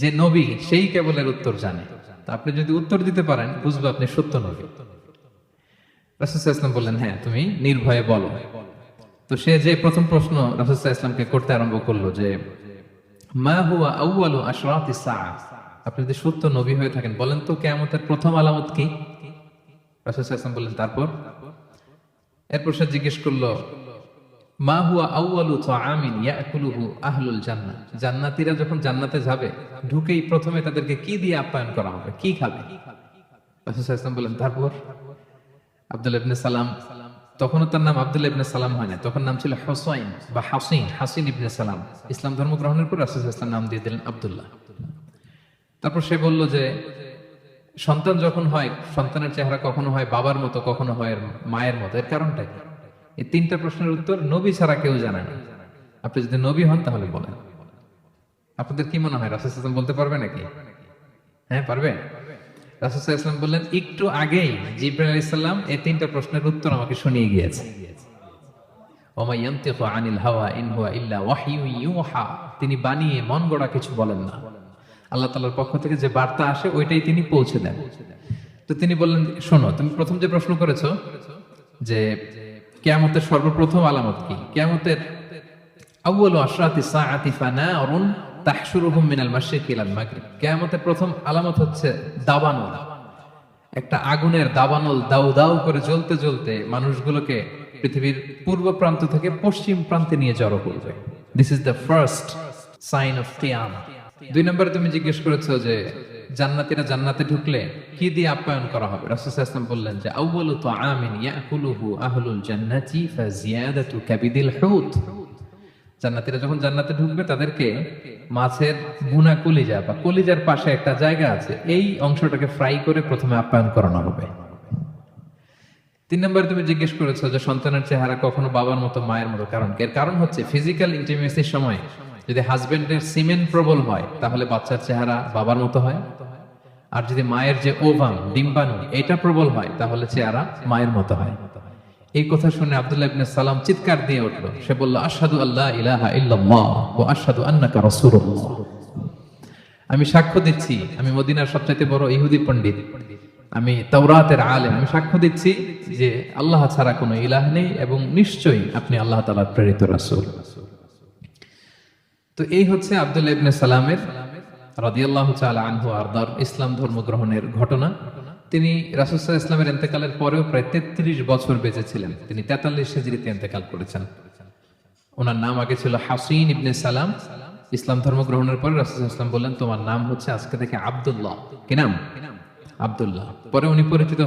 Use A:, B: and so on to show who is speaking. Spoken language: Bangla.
A: যে নবী, সেই কেবলের উত্তর জানে। তা আপনি যদি উত্তর দিতে পারেন, বুঝব আপনি সত্য নবী। রাসুসাহ ইসলাম বললেন হ্যাঁ তুমি নির্ভয়ে বলো। তো সে যে প্রথম প্রশ্ন রাসুসাহ ইসলামকে করতে আরম্ভ করল যে, মা হুয়া আউয়ালু আশরাতি আপনি যদি সত্য নবী হয়ে থাকেন, বলেন তো কিয়ামতের প্রথম আলামত কি? রাসুসাহ ইসলাম বললেন, তারপর? এরপর সে জিজ্ঞেস করল মা হুয়া ইয়াকুলুহু আহলুল জান্নাতীরা যখন জান্নাতে যাবে, ঢুকেই প্রথমে তাদেরকে কি দিয়ে আপ্যায়ন করা হবে? কি খাবে? আলাইহি তারপর? আব্দুল ইবনে সালাম, তখনও তার নাম আব্দুল ইবনে সালাম হয় না, তখন নাম ছিল বা হাসিন হাসিন ইবনে সালাম। ইসলাম ধর্ম গ্রহণের পর নাম দিয়ে দিলেন আব্দুল্লাহ। তারপর সে বলল যে, সন্তান যখন হয়, সন্তানের চেহারা কখনো হয় বাবার মতো, কখনো হয় মায়ের মতো। এর কারণটা কি? এই তিনটা প্রশ্নের উত্তর নবী ছাড়া কেউ জানে না। আপনি যদি নবী হন, তাহলে বলেন। আপনাদের কি মনে হয়, রাসুল ইসলাম বলতে পারবে নাকি? হ্যাঁ পারবে? রাসুল ইসলাম বললেন, একটু আগেই জিব্রাইল ইসলাম এই তিনটা প্রশ্নের উত্তর আমাকে শুনিয়ে গিয়েছে। তিনি বানিয়ে মন গড়া কিছু বলেন না। আল্লাহ তাআলার পক্ষ থেকে যে বার্তা আসে, ওইটাই তিনি পৌঁছে দেন। তো তিনি বললেন, শোনো, তুমি প্রথম যে প্রশ্ন করেছ, যে কিয়ামতের সর্বপ্রথম আলামত কি? কিয়ামতের আশরাতি সাআতি ফানারুন তাহশুরুহুম মিনাল মাশরিক ইলাল মাগরিব। প্রথম আলামত হচ্ছে দাবানল। একটা আগুনের দাবানল দাউ দাউ করে জ্বলতে জ্বলতে মানুষগুলোকে পৃথিবীর পূর্ব প্রান্ত থেকে পশ্চিম প্রান্তে নিয়ে জড়ো করবে। This is the first sign of কিয়ামা দুই নম্বরে তুমি জিজ্ঞেস করেছ যে জান্নাতীরা জান্নাতে ঢুকলে কি দিয়ে আপ্যায়ন করা হবে? রাসূল সাল্লাল্লাহু আলাইহি ওয়াসাল্লাম বললেন যে ফাজিয়াদাতু কাবিদিল হুত. জান্নাতীরা যখন জান্নাতে ঢুকবে, তাদেরকে মাছের বুনা কলিজা বা কলিজার পাশে একটা জায়গা আছে, এই অংশটাকে ফ্রাই করে প্রথমে আপ্যায়ন করানো হবে। তিন নম্বরে তুমি জিজ্ঞেস করেছ যে, সন্তানের চেহারা কখনো বাবার মতো, মায়ের মতো, কারণ এর কারণ হচ্ছে ফিজিক্যাল ইন্টিমেসির সময় যদি হাজবেন্ডের সিমেন্ট প্রবল হয়, তাহলে বাচ্চার চেহারা বাবার মতো হয়। আর যদি মায়ের যে ওভাম, ডিম্বাণু, এটা প্রবল হয়, তাহলে চেহারা মায়ের মতো হয়। এই কথা শুনে আব্দুল্লাহ ইবনে সালাম চিৎকার দিয়ে উঠল। সে বলল, আশহাদু আল্লাহ ইলাহা ইল্লাল্লাহ ওয়া আশহাদু আন্নাকা রাসূলুল্লাহ। আমি সাক্ষ্য দিচ্ছি, আমি মদিনার সবচাইতে বড় ইহুদি পণ্ডিত। আমি তাওরাতের আলেম। আমি সাক্ষ্য দিচ্ছি যে আল্লাহ ছাড়া কোনো ইলাহ নেই এবং নিশ্চয়ই আপনি আল্লাহ তাআলার প্রেরিত রাসূল। তো এই হচ্ছে আব্দুল্লাহ ইবনে সালামের রাদিয়াল্লাহু তাআলা আনহু আরদার ইসলাম ধর্ম গ্রহণের ঘটনা। তিনি রাসূলুল্লাহ ইসলামের ইন্তেকালের পরেও প্রায় 33 বছর বেঁচে ছিলেন তিনি 43 হিজরিতে ইন্তেকাল করেছেন। ওনার নাম আগে ছিল হাসিন ইবনে সালাম। ইসলাম ধর্ম গ্রহণের পরে রাসূলুল্লাহ ইসলাম বললেন, তোমার নাম হচ্ছে আজকে থেকে আব্দুল্লাহ। কি নাম? আব্দুল্লাহ। পরে উনি পরিচিত